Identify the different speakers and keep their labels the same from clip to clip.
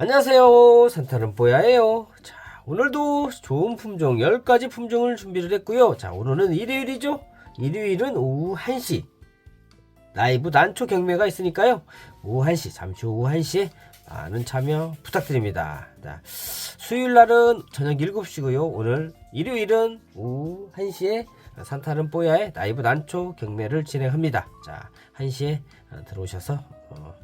Speaker 1: 안녕하세요. 산타는 뽀야예요. 자, 오늘도 좋은 품종 10가지 품종을 준비를 했고요. 자, 오늘은 일요일이죠. 일요일은 오후 1시. 라이브 난초 경매가 있으니까요. 오후 1시, 잠시 후 오후 1시에 많은 참여 부탁드립니다. 자, 수요일 날은 저녁 7시고요. 오늘 일요일은 오후 1시에 산타는 뽀야의 라이브 난초 경매를 진행합니다. 자, 1시에 들어오셔서 어,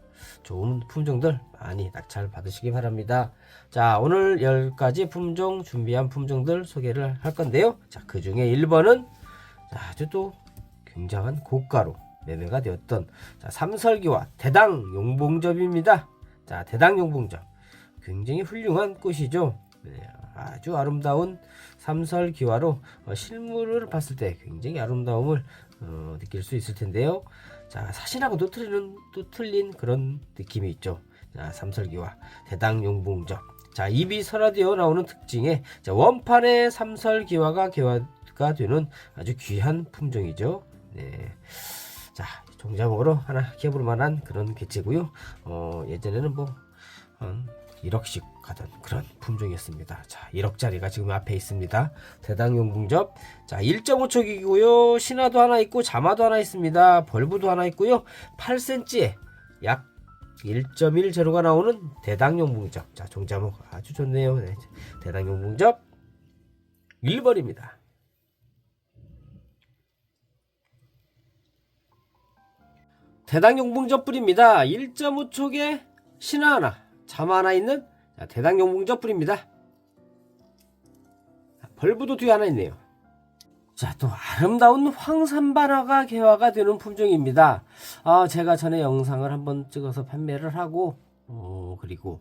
Speaker 1: 좋은 품종들 많이 낙찰 받으시기 바랍니다. 자, 오늘 10가지 품종 준비한 품종들 소개를 할 건데요. 자, 그 중에 1번은 아주 또 굉장한 고가로 매매가 되었던 자, 삼설기와 대당 용봉접입니다. 자, 대당 용봉접. 굉장히 훌륭한 꽃이죠. 네, 아주 아름다운 삼설기와로 어, 실물을 봤을 때 굉장히 아름다움을 어, 느낄 수 있을 텐데요. 자, 사진하고도 틀리는 또 틀린 그런 느낌이 있죠. 자, 삼설기와 대당 용봉접. 자, 입이 설화되어 나오는 특징에 자, 원판의 삼설기와가 개화가 되는 아주 귀한 품종이죠. 네. 자, 종자목으로 하나 키워볼 만한 그런 개체고요. 어, 예전에는 뭐, 한 1억씩 가던 그런 품종이었습니다. 자, 1억짜리가 지금 앞에 있습니다. 대당용 궁접. 자, 1.5촉이고요. 신화도 하나 있고 자마도 하나 있습니다. 벌부도 하나 있고요. 8cm에 약 1.10가 나오는 대당용 궁접. 자, 종자목 아주 좋네요. 네, 대당용 궁접 1번입니다. 대당용 궁접 뿌립니다. 1.5촉에 신화 하나, 자마 하나 있는 자, 대당용궁접 뿌립니다. 벌부도 뒤에 하나 있네요. 자, 또 아름다운 황산반화가 개화가 되는 품종입니다. 아, 제가 전에 영상을 한번 찍어서 판매를 하고, 어, 그리고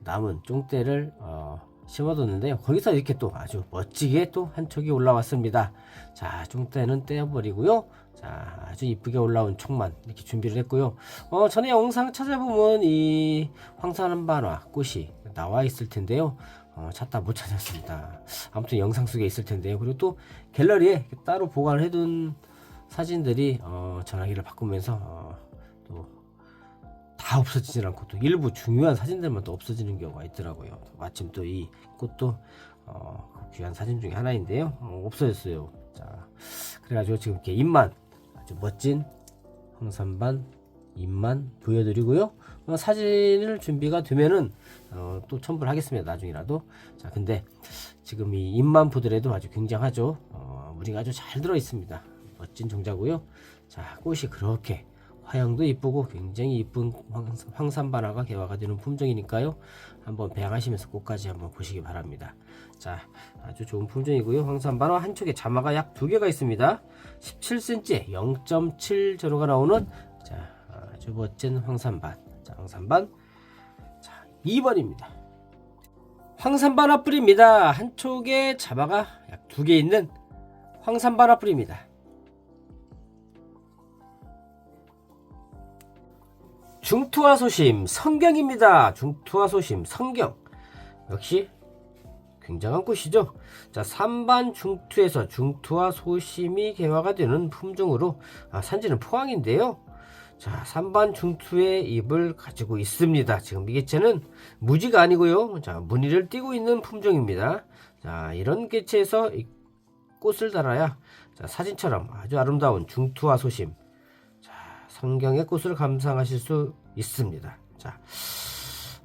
Speaker 1: 남은 쫑대를 어, 심어뒀는데요. 거기서 이렇게 또 아주 멋지게 또 한 촉이 올라왔습니다. 자, 쫑대는 떼어버리고요. 자, 아주 이쁘게 올라온 촉만 이렇게 준비를 했고요. 어, 전에 영상 찾아보면 이 황산반화 꽃이 나와 있을 텐데요. 어, 찾다 못 찾았습니다. 아무튼 영상 속에 있을 텐데요. 그리고 또 갤러리에 따로 보관을 해둔 사진들이 어, 전화기를 바꾸면서 어, 또다 없어지진 않고 또 일부 중요한 사진들만 또 없어지는 경우가 있더라고요. 마침 또 이 꽃도 어, 그 귀한 사진 중에 하나인데요. 어, 없어졌어요. 자, 그래가지고 지금 이렇게 잎만 아주 멋진 황산반 잎만 보여드리고요. 어, 사진을 준비가 되면은 어, 또 첨부를 하겠습니다. 나중이라도. 자, 근데 지금 이 잎만 보더라도 아주 굉장하죠. 어, 무늬가 아주 잘 들어 있습니다. 멋진 종자고요. 자, 꽃이 그렇게 화형도 이쁘고 굉장히 이쁜 황- 황산반화가 개화가 되는 품종이니까요. 한번 배양하시면서 꽃까지 한번 보시기 바랍니다. 자, 아주 좋은 품종이고요. 황산반화 한쪽에 자마가 약 두 개가 있습니다. 17cm 0.7 전후가 나오는 자, 아주 멋진 황산반. 자, 황산반. 자, 2번입니다. 황산반화 뿌리입니다. 한쪽에 자마가 약 두 개 있는 황산반화 뿌리입니다. 중투와 소심 성경입니다. 중투와 소심 성경 역시 굉장한 꽃이죠. 자, 3반 중투에서 중투와 소심이 개화가 되는 품종으로 아, 산지는 포항인데요. 자, 3반 중투의 잎을 가지고 있습니다. 지금 이 개체는 무지가 아니고요. 자, 무늬를 띠고 있는 품종입니다. 자, 이런 개체에서 이 꽃을 달아야 자, 사진처럼 아주 아름다운 중투와 소심 자, 성경의 꽃을 감상하실 수 있습니다. 자,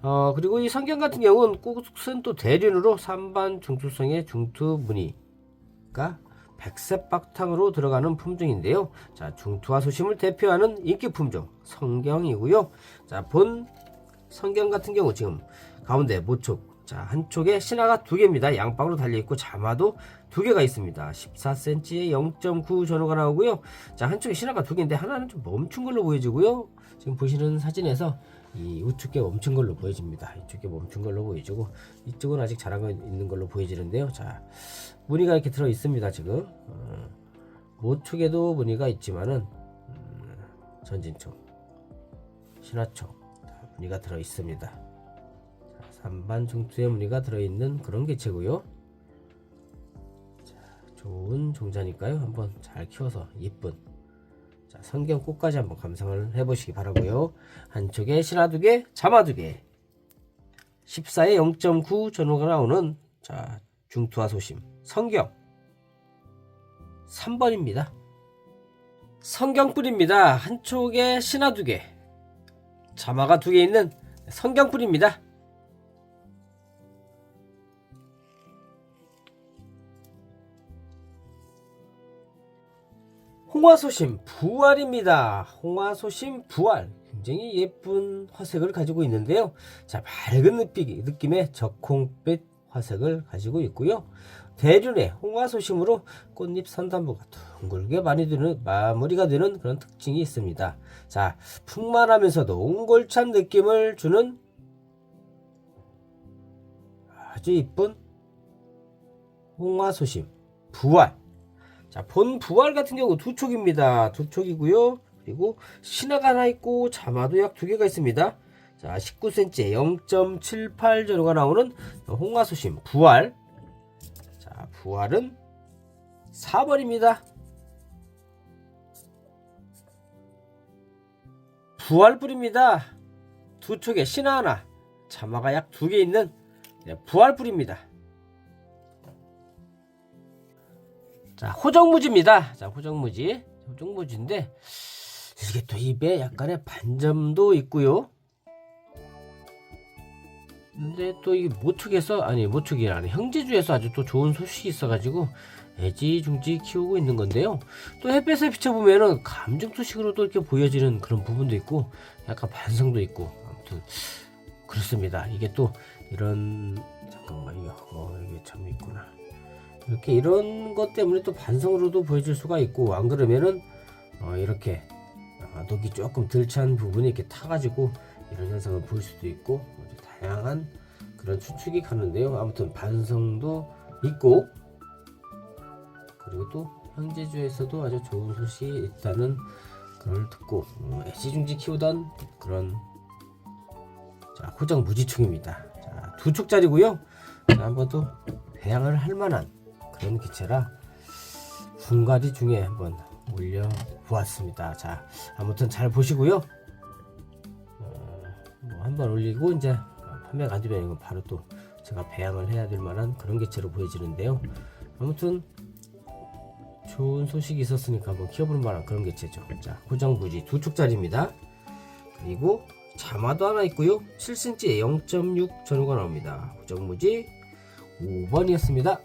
Speaker 1: 어, 그리고 이 성경 같은 경우는 꽃은 또 대륜으로 3반 중투성의 중투 무늬가 백색 박탕으로 들어가는 품종인데요. 자, 중투와 소심을 대표하는 인기 품종 성경이고요. 자, 본 성경 같은 경우 지금 가운데 모촉 자, 한쪽에 신화가 두 개입니다. 양방으로 달려 있고 자마도 두 개가 있습니다. 14cm에 0.9 전후가 나오고요. 자, 한쪽에 신화가 두 개인데 하나는 좀 멈춘 걸로 보여지고요. 지금 보시는 사진에서 이 우측에 멈춘 걸로 보여집니다. 이쪽에 멈춘 걸로 보여지고 이쪽은 아직 자라고 있는 걸로 보여지는데요. 자, 무늬가 이렇게 들어 있습니다. 지금 어, 모축에도 무늬가 있지만은 음, 전진촉, 신화촉 다 무늬가 들어 있습니다. 자, 3반 중투에 무늬가 들어 있는 그런 개체고요. 자, 좋은 종자니까요. 한번 잘 키워서 예쁜 자, 성경 꽃까지 한번 감상을 해보시기 바라고요. 한쪽에 신화 두 개, 자마 두 개. 14에 0.9 전후가 나오는 자 중투와 소심 성경 3번입니다. 성경뿔입니다. 한쪽에 신화 두 개, 자마가 두 개 있는 성경뿔입니다. 홍화소심 부활입니다. 홍화소심 부활. 굉장히 예쁜 화색을 가지고 있는데요. 자, 밝은 느낌, 느낌의 적홍빛 화색을 가지고 있고요. 대륜의 홍화소심으로 꽃잎 선단부가 둥글게 많이 되는 마무리가 되는 그런 특징이 있습니다. 자, 풍만하면서도 옹골찬 느낌을 주는 아주 이쁜 홍화소심 부활. 자, 본 부활 같은 경우 두 촉입니다. 두 촉이고요. 그리고 신화가 하나 있고 자마도 약 두 개가 있습니다. 자, 19cm 0.78 정도가 나오는 홍화소심 부활. 자, 부활은 4번입니다. 부활뿔입니다. 두 촉에 신화 하나, 자마가 약 두 개 있는 네, 부활뿔입니다. 자, 호정무지입니다. 자, 호정무지. 호정무지인데, 이게 또 입에 약간의 반점도 있고요. 근데 또 이 모축에서, 아니, 모축이 아니, 형제주에서 아주 또 좋은 소식이 있어가지고, 애지중지 키우고 있는 건데요. 또 햇볕에 비춰보면은 감정투식으로도 이렇게 보여지는 그런 부분도 있고, 약간 반성도 있고, 아무튼, 그렇습니다. 이게 또, 이런, 잠깐만요. 어, 이게 참 있구나. 이렇게 이런 것 때문에 또 반성으로도 보여질 수가 있고 안 그러면은 어 이렇게 아, 녹이 조금 덜 찬 부분이 이렇게 타가지고 이런 현상을 보일 수도 있고 다양한 그런 추측이 가는데요. 아무튼 반성도 있고 그리고 또 형제주에서도 아주 좋은 소식이 있다는 걸 듣고 어, 애지중지 키우던 그런 자 호정 무지충입니다. 자 두 축짜리고요. 자, 한번 또 배양을 할 만한 그런 기체라 분갈이 중에 한번 올려 보았습니다. 자, 아무튼 잘 보시고요. 어, 뭐 한번 올리고 이제 판매가 안 되면 이건 바로 또 제가 배양을 해야 될 만한 그런 개체로 보여지는데요. 아무튼 좋은 소식이 있었으니까 한번 키워볼 만한 그런 개체죠. 자, 고정부지 두 축짜리입니다. 그리고 자마도 하나 있고요. 7cm에 0.6 전후가 나옵니다. 고정무지 5번이었습니다.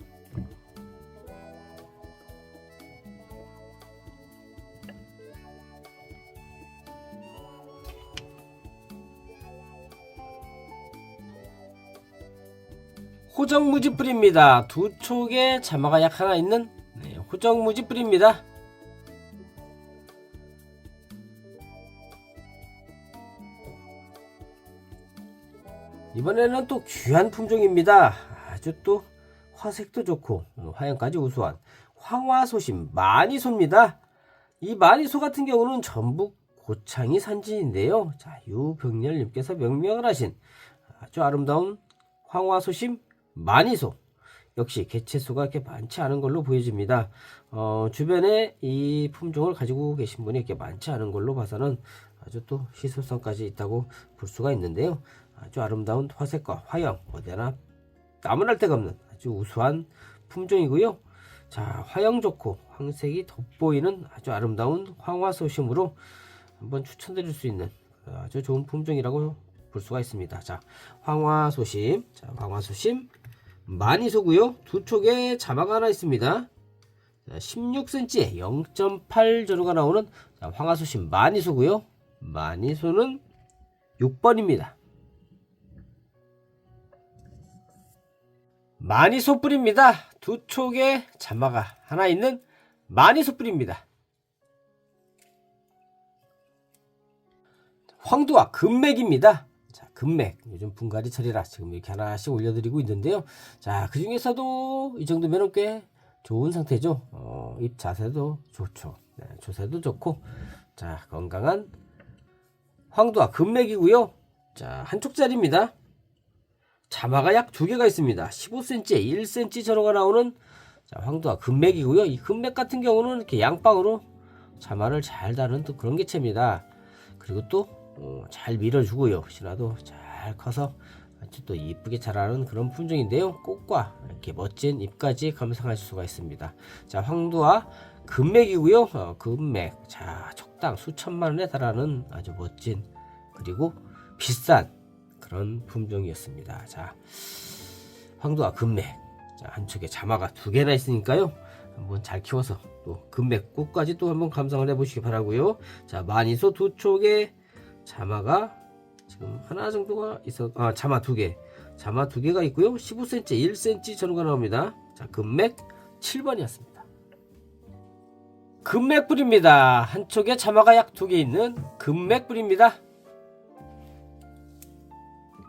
Speaker 1: 호정무지 뿌립니다. 두 촉에 자마가 약 하나 있는 네, 호정무지 뿌립니다. 이번에는 또 귀한 품종입니다. 아주 또 화색도 좋고 화형까지 우수한 황화소심 마니소입니다. 이 마니소 같은 경우는 전북 고창이 산지인데요. 자, 유병렬님께서 명명을 하신 아주 아름다운 황화소심 마니소 역시 개체수가 이렇게 많지 않은 걸로 보여집니다. 어, 주변에 이 품종을 가지고 계신 분이 이렇게 많지 않은 걸로 봐서는 아주 또 시소성까지 있다고 볼 수가 있는데요. 아주 아름다운 화색과 화형 어디나 나무랄 데가 없는 아주 우수한 품종이고요. 자 화형 좋고 황색이 돋보이는 아주 아름다운 황화소심으로 한번 추천드릴 수 있는 아주 좋은 품종이라고 볼 수가 있습니다. 자 황화소심, 자 황화소심 많이 소고요. 두 촉에 자마가 하나 있습니다. 16cm에 0.8 전후가 나오는 자, 황화소심 많이 소고요. 많이 소는 6번입니다. 많이 소뿔입니다. 두 촉에 자마가 하나 있는 많이 소뿔입니다. 황두와 금맥입니다. 자, 금맥. 요즘 분갈이 철이라 지금 이렇게 하나씩 올려드리고 있는데요. 자, 그 중에서도 이 정도면 꽤 좋은 상태죠. 어, 잎 자세도 좋죠. 네, 조세도 좋고. 자, 건강한 황두와 금맥이고요. 자, 한쪽짜리입니다. 자마가 약 두 개가 있습니다. 15cm에 1cm 전후가 나오는 자, 황도와 금맥이고요. 이 금맥 같은 경우는 이렇게 양방으로 자마를 잘 다는 또 그런 개체입니다. 그리고 또 어, 잘 밀어주고요. 신화도 잘 커서 아주 또 이쁘게 자라는 그런 품종인데요. 꽃과 이렇게 멋진 잎까지 감상하실 수가 있습니다. 자, 황도와 금맥이고요. 어, 금맥. 자, 적당 수천만 원에 달하는 아주 멋진 그리고 비싼 그런 품종이었습니다. 자, 황도와 금맥. 자, 한쪽에 자마가 두 개나 있으니까요. 한번 잘 키워서 또 금맥 꽃까지 또 한번 감상을 해보시기 바라고요. 자, 마니소 두 촉에 자마가 지금 하나 정도가 있어, 아, 자마 두 개. 자마 두 개가 있고요. 15cm, 1cm 전후가 나옵니다. 자, 금맥 7번이었습니다. 금맥불입니다. 한쪽에 자마가 약 두 개 있는 금맥불입니다.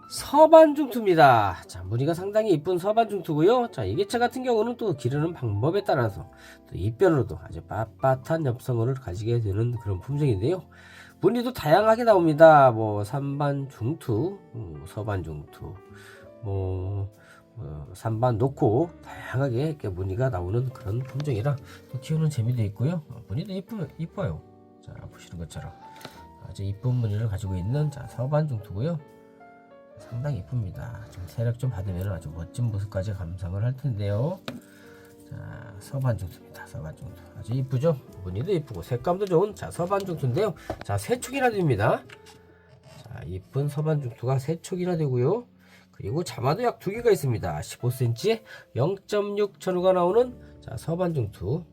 Speaker 1: 서반중투입니다. 자, 무늬가 상당히 이쁜 서반중투고요. 자, 이 개체 같은 경우는 또 기르는 방법에 따라서 또 입변으로도 아주 빳빳한 엽성을 가지게 되는 그런 품종인데요. 무늬도 다양하게 나옵니다. 뭐 삼반중투, 음, 서반 중투, 뭐 어, 삼반 놓고 다양하게 이렇게 무늬가 나오는 그런 품종이라 또 키우는 재미도 있고요. 어, 무늬도 이쁘, 이뻐요. 자 보시는 것처럼 아주 이쁜 무늬를 가지고 있는 자 서반 중투고요. 상당히 이쁩니다. 좀 세력 좀 받으면 아주 멋진 모습까지 감상을 할 텐데요. 자, 서반중투입니다. 서반중투. 아주 이쁘죠? 무늬도 이쁘고 색감도 좋은 자, 서반중투인데요. 자, 세 촉이나 됩니다. 자, 이쁜 서반중투가 세 촉이나 되고요. 그리고 자마도 약 두 개가 있습니다. 15cm에 0.6 전후가 나오는 자, 서반중투.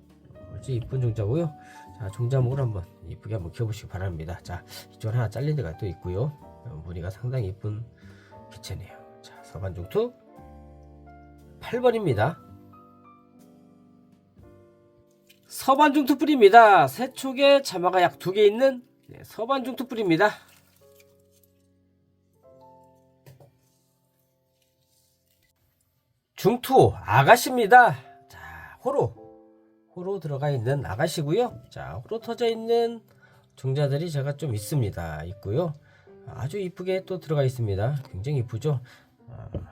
Speaker 1: 아주 이쁜 종자고요. 자, 종자목을 한번 이쁘게 한번 키워보시기 바랍니다. 자, 이쪽 하나 잘린 데가 또 있고요. 어, 무늬가 상당히 이쁜 기체네요. 자, 서반중투 8번입니다. 서반중투 뿌리입니다. 세 촉에 자마가 약 두 개 있는 네, 서반중투 뿌리입니다. 중투 아가씨입니다. 자, 호로 호로 들어가 있는 아가씨고요. 자, 호로 터져 있는 종자들이 제가 좀 있습니다. 있고요. 아주 이쁘게 또 들어가 있습니다. 굉장히 이쁘죠. 아, 자,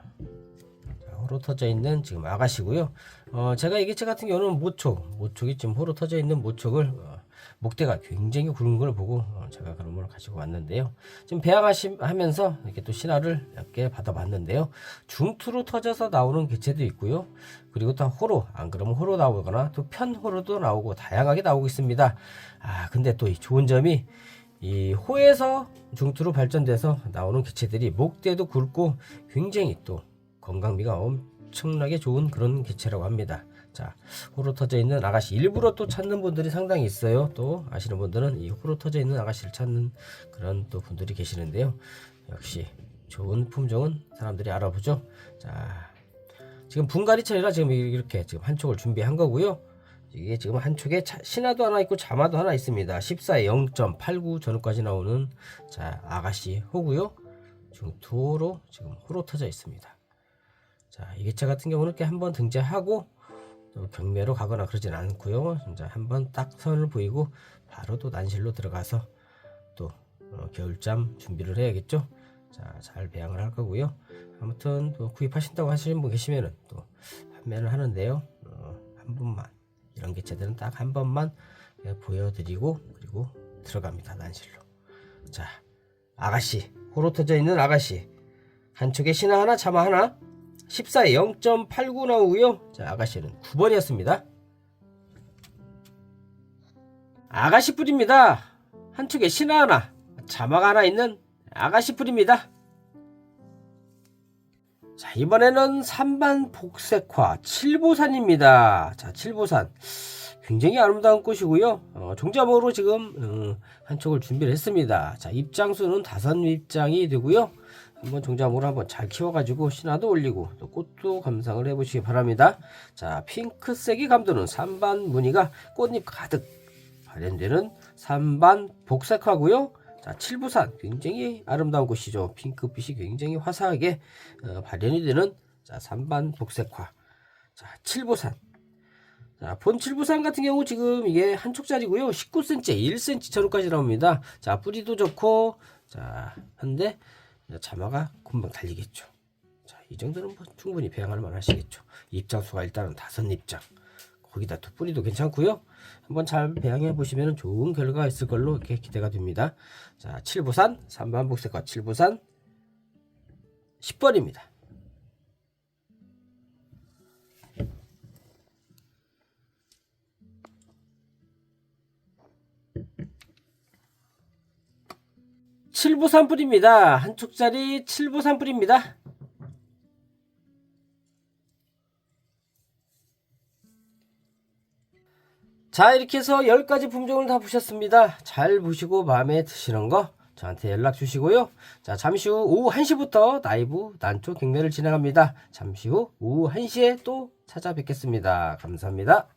Speaker 1: 호로 터져 있는 지금 아가씨고요. 어, 제가 이 개체 같은 경우는 모촉, 모촉이 지금 호로 터져 있는 모촉을 어, 목대가 굉장히 굵은 걸 보고 어, 제가 그런 걸 가지고 왔는데요. 지금 배양하면서 이렇게 또 신화를 몇 개 받아봤는데요. 중투로 터져서 나오는 개체도 있고요. 그리고 또 호로, 안 그러면 호로 나오거나 또 편호로도 나오고 다양하게 나오고 있습니다. 아, 근데 또이 좋은 점이 이 호에서 중투로 발전돼서 나오는 개체들이 목대도 굵고 굉장히 또 건강미가 엄청나게 좋은 그런 개체라고 합니다. 자, 호로 터져 있는 아가씨 일부러 또 찾는 분들이 상당히 있어요. 또 아시는 분들은 이 호로 터져 있는 아가씨를 찾는 그런 또 분들이 계시는데요. 역시 좋은 품종은 사람들이 알아보죠. 자, 지금 분갈이철이라 지금 이렇게 지금 한 촉을 준비한 거고요. 이게 지금 한 촉에 자- 신화도 하나 있고 자마도 하나 있습니다. 14에 0.89 전후까지 나오는 자 아가씨 호고요. 중투로 지금 호로 터져 있습니다. 자, 이 개체 같은 경우는 이렇게 한번 등재하고 또 경매로 가거나 그러진 않고요. 이제 한번 딱 선을 보이고 바로 또 난실로 들어가서 또 어, 겨울잠 준비를 해야겠죠. 자, 잘 배양을 할 거고요. 아무튼 또 구입하신다고 하시는 분 계시면은 또 판매를 하는데요. 어, 한 번만 이런 개체들은 딱 한 번만 예, 보여드리고 그리고 들어갑니다 난실로. 자, 아가씨 호로 터져 있는 아가씨 한쪽에 신화 하나 자마 하나 14에 0.89 나오고요. 자, 아가씨는 9번이었습니다. 아가씨 뿌리입니다. 한쪽에 신화 하나, 자막 하나 있는 아가씨 뿌리입니다. 자, 이번에는 3반 복색화 7보산입니다. 자, 7보산. 굉장히 아름다운 꽃이고요. 어, 종자목으로 지금 음, 한쪽을 준비를 했습니다. 자, 입장수는 다섯 입장이 되고요. 한번 종자목을 한번 잘 키워가지고 신화도 올리고 또 꽃도 감상을 해보시기 바랍니다. 자, 핑크색이 감도는 3반 무늬가 꽃잎 가득 발현되는 3반 복색화고요. 자, 칠부산 굉장히 아름다운 곳이죠. 핑크빛이 굉장히 화사하게 어, 발현이 되는 자, 3반 복색화. 자, 칠부산. 자, 본 칠부산 같은 경우 지금 이게 한 촉짜리고요. 19cm, 1cm 전후까지 나옵니다. 자, 뿌리도 좋고 자, 한데 자마가 금방 달리겠죠. 자, 이 정도는 뭐 충분히 배양할 만하시겠죠. 입장 수가 일단은 다섯 입장. 거기다 또 뿌리도 괜찮고요. 한번 잘 배양해 보시면 좋은 결과가 있을 걸로 이렇게 기대가 됩니다. 자, 칠부산 3반 복색과 칠부산 10번입니다. 칠부 산불입니다. 한 축짜리 칠부 산불입니다. 자 이렇게 해서 10가지 품종을 다 보셨습니다. 잘 보시고 마음에 드시는 거 저한테 연락 주시고요. 자 잠시 후 오후 1시부터 라이브 난초 경매를 진행합니다. 잠시 후 오후 1시에 또 찾아뵙겠습니다. 감사합니다.